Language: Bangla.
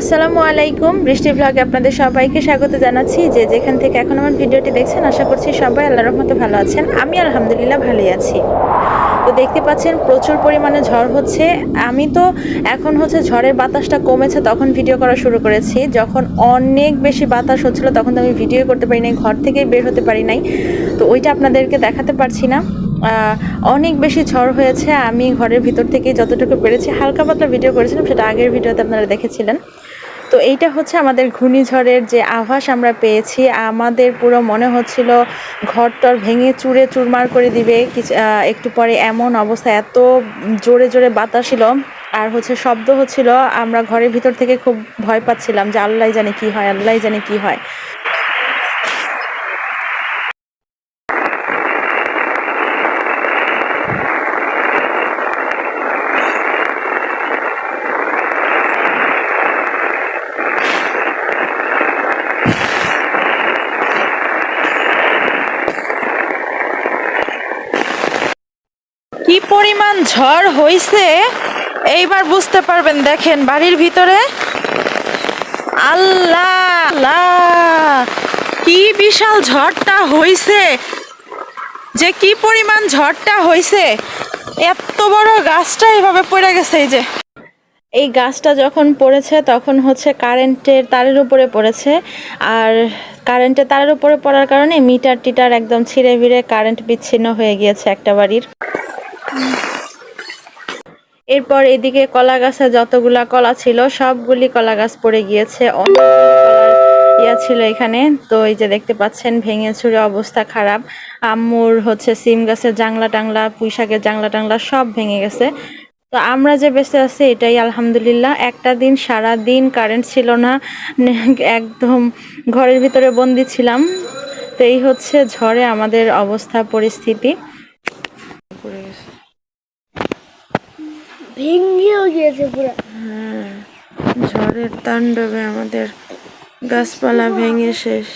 আসসালামু আলাইকুম, বৃষ্টি ব্লগে আপনাদের সবাইকে স্বাগত জানাচ্ছি। যে যেখান থেকে এখন আমার ভিডিওটি দেখছেন, আশা করছি সবাই আল্লাহ রহমতে ভালো আছেন। আমি আলহামদুলিল্লাহ ভালোই আছি। তো দেখতে পাচ্ছেন, প্রচুর পরিমাণে ঝড় হচ্ছে। আমি তো এখন হচ্ছে ঝড়ের বাতাসটা কমেছে, তখন ভিডিও করা শুরু করেছি। যখন অনেক বেশি বাতাস হচ্ছিল, তখন তো আমি ভিডিও করতে পারি নাই, ঘর থেকেই বের হতে পারি নাই। তো ওইটা আপনাদেরকে দেখাতে পারছি না। অনেক বেশি ঝড় হয়েছে। আমি ঘরের ভিতর থেকে যতটুকু পেরেছি, হালকা পাতলা ভিডিও করেছিলাম, সেটা আগের ভিডিওতে আপনারা দেখেছিলেন। তো এইটা হচ্ছে আমাদের ঘূর্ণিঝড়ের যে আভাস আমরা পেয়েছি। আমাদের পুরো মনে হচ্ছিল ঘরটর ভেঙে চুরে চুরমার করে দিবে। একটু পরে এমন অবস্থা, এত জোরে জোরে বাতাস ছিল। আর হচ্ছে শব্দ হচ্ছিল, আমরা ঘরের ভিতর থেকে খুব ভয় পাচ্ছিলাম যে আল্লাহ জানে কি হয়, আল্লাহ জানে কি হয়। কি পরিমাণ ঝড় হইছে? এইবার বুঝতে পারবেন, দেখেন বাড়ির ভিতরে। আল্লাহ! কি বিশাল ঝড়টা হইছে? যে কি পরিমাণ ঝড়টা হইছে? এত বড় গাছটা এইভাবে পড়ে গেছে এই যে। এই গাছটা যখন পড়েছে, তখন হচ্ছে কারেন্টের তারের উপরে পড়েছে। আর কারেন্টের তারের উপরে পড়ার কারণে মিটার টিটার একদম ছিঁড়ে ভিড়ে কারেন্ট বিচ্ছিন্ন হয়ে গিয়েছে একটা বাড়ির। এরপর এদিকে কলা গাছে যতগুলা কলা ছিল, সবগুলি কলা গাছ পড়ে গিয়েছে। ইয়া ছিল এখানে। তো এই যে দেখতে পাচ্ছেন, ভেঙে ছুড়ে অবস্থা খারাপ। আম্মুর হচ্ছে সিম গাছের জাংলা টাংলা পুঁই শাকের জাংলা টাংলা সব ভেঙে গেছে। তো আমরা যে বেঁচে আছি, এটাই আলহামদুলিল্লাহ। একটা দিন, সারা দিন কারেন্ট ছিল না। একদম ঘরের ভিতরে বন্দি ছিলাম। তো এই হচ্ছে ঝড়ে আমাদের অবস্থা, পরিস্থিতি। ভেঙেও গিয়েছে পুরো। ঝড়ের তাণ্ডবে আমাদের গাছপালা ভেঙে শেষ।